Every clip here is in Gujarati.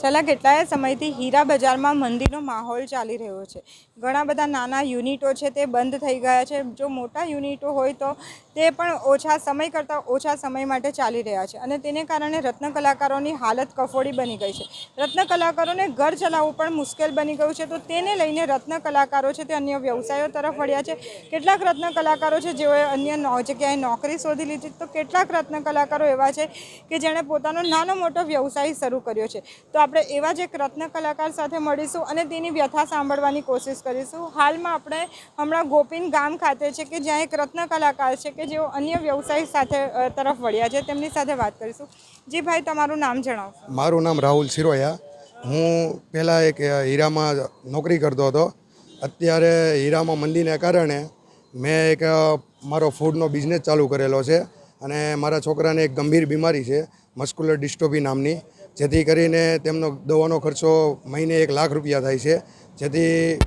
છેલ્લા કેટલાય સમયથી હીરા બજારમાં મંદીનો માહોલ ચાલી રહ્યો છે. ઘણા બધા નાના યુનિટો છે તે બંધ થઈ ગયા છે. જો મોટા યુનિટો હોય તો તે પણ ઓછા સમય કરતાં ઓછા સમય માટે ચાલી રહ્યા છે અને તેને કારણે રત્ન કલાકારોની હાલત કફોડી બની ગઈ છે. રત્ન કલાકારોને ઘર ચલાવવું પણ મુશ્કેલ બની ગયું છે. તો તેને લઈને રત્ન કલાકારો છે તે અન્ય વ્યવસાયો તરફ વળ્યા છે. કેટલાક રત્ન કલાકારો છે જેઓએ અન્ય જગ્યાએ નોકરી શોધી લીધી, તો કેટલાક રત્ન કલાકારો એવા છે કે જેણે પોતાનો નાનો મોટો વ્યવસાય શરૂ કર્યો છે. તો આપણે એવા જ એક રત્ન કલાકાર સાથે મળીશું અને તેની વ્યથા સાંભળવાની કોશિશ કરીશું. હાલમાં આપણે હમણાં ગોપીન ગામ ખાતે છે કે જ્યાં એક રત્ન કલાકાર છે કે જેઓ અન્ય વ્યવસાય સાથે તરફ વળ્યા છે, તેમની સાથે વાત કરીશું. જી ભાઈ, તમારું નામ જણાવો મારું નામ રાહુલ સિરોયા હું પહેલાં એક હીરામાં નોકરી કરતો હતો. અત્યારે હીરામાં મંદીને કારણે મેં એક મારો ફૂડનો બિઝનેસ ચાલુ કરેલો છે અને મારા છોકરાને એક ગંભીર બીમારી છે મસ્ક્યુલર ડિસ્ટોપી નામની. જેથી કરીને તેમનો દવાનો ખર્ચો મહિને એક લાખ રૂપિયા થાય છે. જેથી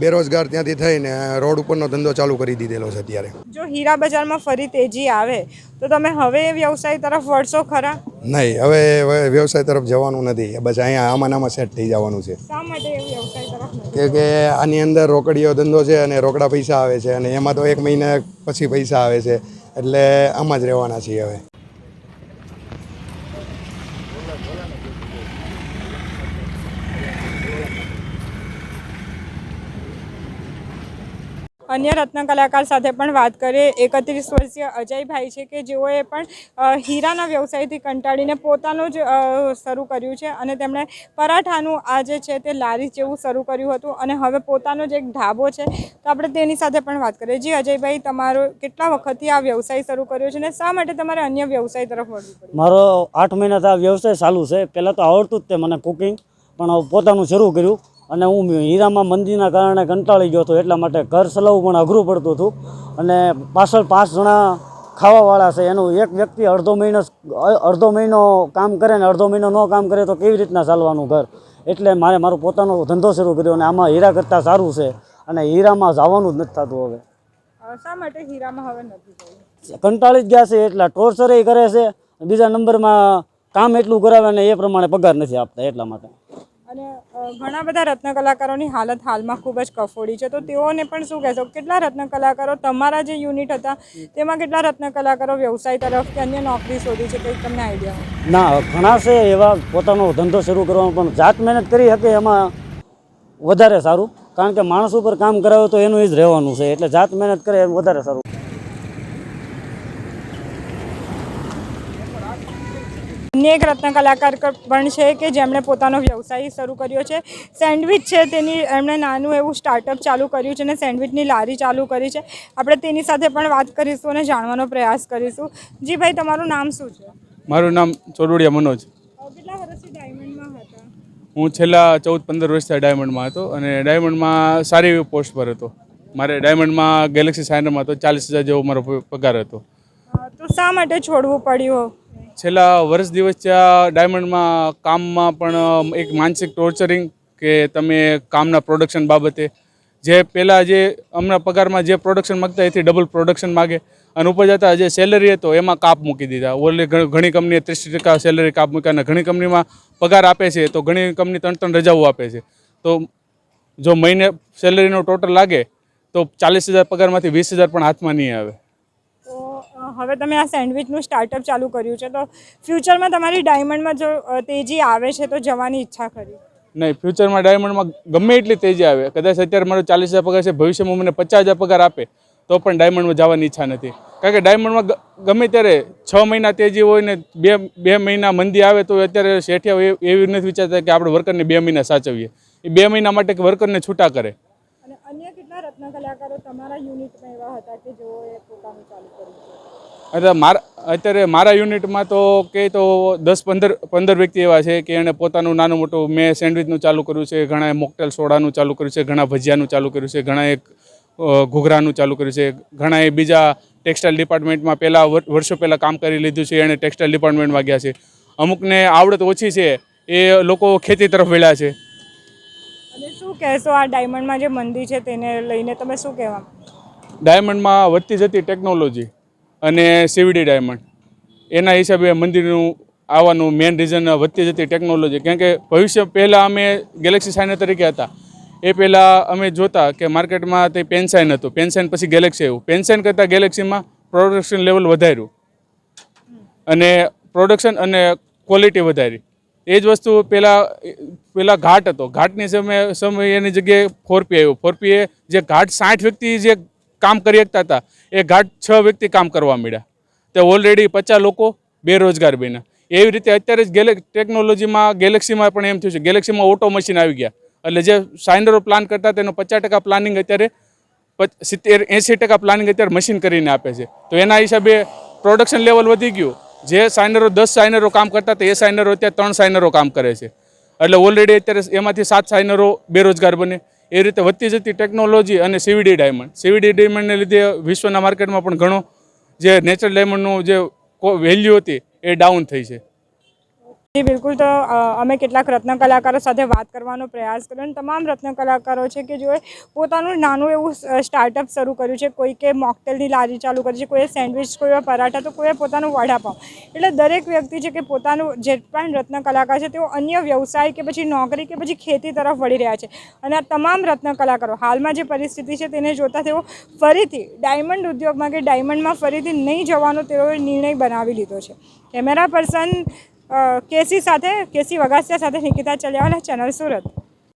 બેરોજગાર ત્યાંથી થઈને રોડ ઉપરનો ધંધો ચાલુ કરી દીધેલો છે અત્યારે. જો હીરા બજારમાં ફરી તેજી આવે તો તમે હવે વ્યવસાય તરફ વળશો ખરા? નહીં હવે વ્યવસાય તરફ જવાનું નથી. બસ અહીંયા આમાં આમાં સેટ થઈ જવાનું છે. શા માટે વ્યવસાય તરફ કે કે આની અંદર રોકડીયો ધંધો છે અને રોકડા પૈસા આવે છે અને એમાં તો એક મહિના પછી પૈસા આવે છે. એટલે આમાં જ રહેવાના છીએ હવે. અન્ય રત્ન કલાકાર સાથે પણ વાત કરીએ. એકત્રીસ વર્ષીય અજયભાઈ છે કે જેઓએ પણ હીરાના વ્યવસાયથી કંટાળીને પોતાનું જ શરૂ કર્યું છે અને તેમણે પરાઠાનું આ જે છે તે લારી જેવું શરૂ કર્યું હતું અને હવે પોતાનો જ એક ઢાબો છે. તો આપણે તેની સાથે પણ વાત કરીએ. જી અજયભાઈ, તમારો કેટલા વખતથી આ વ્યવસાય શરૂ કર્યો છે અને શા માટે તમારે અન્ય વ્યવસાય તરફ વળવું મારો આઠ મહિનાથી આ વ્યવસાય ચાલુ છે. પહેલાં તો આવડતું જ તે મને કુકિંગ પણ પોતાનું શરૂ કર્યું. અને હું હીરામાં મંદીના કારણે કંટાળી ગયો હતો એટલા માટે ઘર ચલાવવું પણ અઘરું પડતું હતું. અને પાછળ પાંચ જણા ખાવાવાળા છે એનું એક વ્યક્તિ અડધો મહિનો અડધો મહિનો કામ કરે ને અડધો મહિનો ન કામ કરે તો કેવી રીતના ચાલવાનું ઘર? એટલે મારે મારો પોતાનો ધંધો શરૂ કર્યો અને આમાં હીરા કરતાં સારું છે અને હીરામાં જવાનું જ નથી થતું હવે. શા માટે હીરામાં હવે નથી કંટાળી જ ગયા છે એટલા ટોર્ચર કરે છે. બીજા નંબરમાં કામ એટલું કરાવે ને એ પ્રમાણે પગાર નથી આપતા એટલા માટે. અને ઘણા બધા રત્ન કલાકારોની હાલત હાલમાં ખૂબ જ કફોડી છે. તો તેઓને પણ શું કહેશો કેટલા રત્ન કલાકારો તમારા જે યુનિટ હતા, તેમાં કેટલા રત્ન કલાકારો વ્યવસાય તરફ કે અન્ય નોકરી શોધી છે કંઈક તમને આઈડિયા ના, ઘણા છે એવા પોતાનો ધંધો શરૂ કરવાનો, પણ જાત મહેનત કરી શકે એમાં વધારે સારું. કારણ કે માણસ ઉપર કામ કરાવે તો એનું એ જ રહેવાનું છે, એટલે જાત મહેનત કરે એમ વધારે સારું. અન્ય એક રત્ન કલાકાર પણ છે કે જેમણે પોતાનો વ્યવસાય શરૂ કર્યો છે. સેન્ડવિચ છે તેની એમણે નાનું એવું સ્ટાર્ટઅપ ચાલુ કર્યું છે અને સેન્ડવિચની લારી ચાલુ કરી છે. આપણે તેની સાથે પણ વાત કરીશું અને જાણવાનો પ્રયાસ કરીશું. જી ભાઈ તમારું નામ શું છે? મારું નામ ચોરવડિયા મનોજ. કેટલા વર્ષથી ડાયમંડમાં હતા? હું છેલ્લા ચૌદ પંદર વર્ષથી ડાયમંડમાં હતો અને ડાયમંડમાં સારી એવી પોસ્ટ પર હતો. મારે ડાયમંડમાં ગેલેક્સી સાઇનરમાં હતો ચાલીસ હજાર જેવો મારો પગાર હતો. તો શા માટે છોડવું પડ્યું? છેલ્લા વર્ષ દિવસ ડાયમંડમાં કામમાં પણ એક માનસિક ટોર્ચરિંગ કે તમે કામના પ્રોડક્શન બાબતે જે પહેલાં જે હમણાં પગારમાં જે પ્રોડક્શન માગતા એથી ડબલ પ્રોડક્શન માગે. અને ઉપર જતાં જે સેલરી હતો, એમાં કાપ મૂકી દીધા. ઓલી ઘણી કંપનીએ ત્રીસ ટકા સેલરી કાપ મૂક્યા અને ઘણી કંપનીમાં પગાર આપે છે, તો ઘણી કંપની ત્રણ ત્રણ રજાઓ આપે છે. તો જો મહિને સેલરીનો ટોટલ લાગે, તો ચાલીસ હજાર પગારમાંથી વીસ હજાર પણ હાથમાં નહીં આવે. હવે તમે આ સેન્ડવિચનું સ્ટાર્ટઅપ ચાલુ કર્યું છે તો ફ્યુચરમાં તમારી ડાયમંડમાં જો તેજી આવે છે તો જવાની ઈચ્છા ખરી. નહીં ફ્યુચરમાં ડાયમંડમાં ગમે એટલી તેજી આવે. કદાચ અત્યારે મારો ચાલીસ હજાર પગાર છે ભવિષ્યમાં મને પચાસ હજાર પગાર આપે તો પણ ડાયમંડમાં જવાની ઈચ્છા નથી. કારણ કે ડાયમંડમાં ગમે ત્યારે છ મહિના તેજી હોય ને બે બે મહિના મંદી આવે તો અત્યારે શેઠિયા એવી નથી વિચારતા કે આપણે વર્કરને બે મહિના સાચવીએ. એ બે મહિના માટે વર્કરને છૂટા કરે. અને અન્ય કેટલા રત્ન કલાકારો તમારા યુનિટમાં એવા હતા કે જેઓએ પોતાનું ચાલુ કર્યું એટલે મારા અત્યારે મારા યુનિટમાં તો કે તો દસ પંદર પંદર વ્યક્તિ એવા છે કે એણે પોતાનું નાનું મોટું મેં સેન્ડવિચનું ચાલુ કર્યું છે ઘણાએ મોકટેલ સોડાનું ચાલુ કર્યું છે ઘણા ભજીયાનું ચાલુ કર્યું છે ઘણાએ એક ઘૂઘરાનું ચાલુ કર્યું છે ઘણાએ બીજા ટેક્સટાઇલ ડિપાર્ટમેન્ટમાં પહેલાં વર્ષો પહેલાં કામ કરી લીધું છે એણે ટેક્સટાઇલ ડિપાર્ટમેન્ટમાં ગયા છે. અમુકને આવડત ઓછી છે એ લોકો ખેતી તરફ વળ્યા છે. અને શું કહેશો આ ડાયમંડમાં જે મંદી છે તેને લઈને તમે શું કહેવા? ડાયમંડમાં વધતી જતી ટેકનોલોજી. અને સીવીડી ડાયમંડ એના હિસાબે મંદિરનું આવવાનું મેઇન રીઝન વધતી જતી ટેકનોલોજી કારણ કે ભવિષ્ય પહેલાં અમે ગેલેક્સી સાઇનર તરીકે હતા. એ પહેલાં અમે જોતા કે માર્કેટમાં તે પેનસાઇન હતું. પેનસાઇન પછી ગેલેક્સી આવ્યું. પેનસાઇન કરતાં ગેલેક્સીમાં પ્રોડક્શન લેવલ વધાર્યું. અને પ્રોડક્શન અને ક્વોલિટી વધારી. એ જ વસ્તુ પહેલાં પહેલાં ઘાટ હતો. ઘાટની સમય સમય એની જગ્યાએ ફોરપી આવ્યો. ફોરપીએ જે ઘાટ સાઠ વ્યક્તિ જે કામ કરી શકતા હતા. એ ઘાટ છ વ્યક્તિ કામ કરવા મળ્યા. તે ઓલરેડી પચાસ લોકો બેરોજગાર બન્યા. એવી રીતે અત્યારે જ ગેલે ટેકનોલોજીમાં ગેલેક્સીમાં પણ એમ થયું છે. ગેલેક્સીમાં ઓટો મશીન આવી ગયા. એટલે જે સાઇનરો પ્લાન કરતા તેનો પચાસ ટકા પ્લાનિંગ અત્યારે પચ- સિત્તેર એંસી ટકા પ્લાનિંગ અત્યારે મશીન કરીને આપે છે. તો એના હિસાબે પ્રોડક્શન લેવલ વધી ગયું. જે સાઇનરો દસ સાઇનરો કામ કરતા હતા, એ સાઇનરો અત્યારે ત્રણ સાઇનરો કામ કરે છે. એટલે ઓલરેડી અત્યારે એમાંથી સાત સાઇનરો બેરોજગાર બને એ રીતે વધતી જતી ટેકનોલોજી અને સીવીડી ડાયમંડ સીવીડી ડાયમંડને લીધે વિશ્વના માર્કેટમાં પણ ઘણો જે નેચરલ ડાયમંડનું જે વેલ્યુ હતી એ ડાઉન થઈ છે. જી, બિલકુલ તો અમે કેટલાક રત્ન કલાકારો સાથે વાત કરવાનો પ્રયાસ કર્યો અને તમામ રત્ન કલાકારો છે કે જેઓએ પોતાનું નાનું એવું સ્ટાર્ટઅપ શરૂ કર્યું છે કોઈકે મોકટેલની લારી ચાલુ કરી છે કોઈએ સેન્ડવિચ કોઈએ પરાઠા, તો કોઈએ પોતાનું વડાપાઉં. એટલે દરેક વ્યક્તિ છે કે પોતાનું જે પણ રત્ન કલાકાર છે, તેઓ અન્ય વ્યવસાય કે પછી નોકરી કે પછી ખેતી તરફ વળી રહ્યા છે. અને આ તમામ રત્ન કલાકારો, હાલમાં જે પરિસ્થિતિ છે તેને જોતા તેઓ ફરીથી ડાયમંડ ઉદ્યોગમાં કે ડાયમંડમાં ફરીથી નહીં જવાનો તેઓએ નિર્ણય બનાવી લીધો છે. કેમેરા પર્સન કેસી સાથે કેસી વગાસિયા સાથે નિકિતા ચલિયાવાલા ચેનલ સુરત.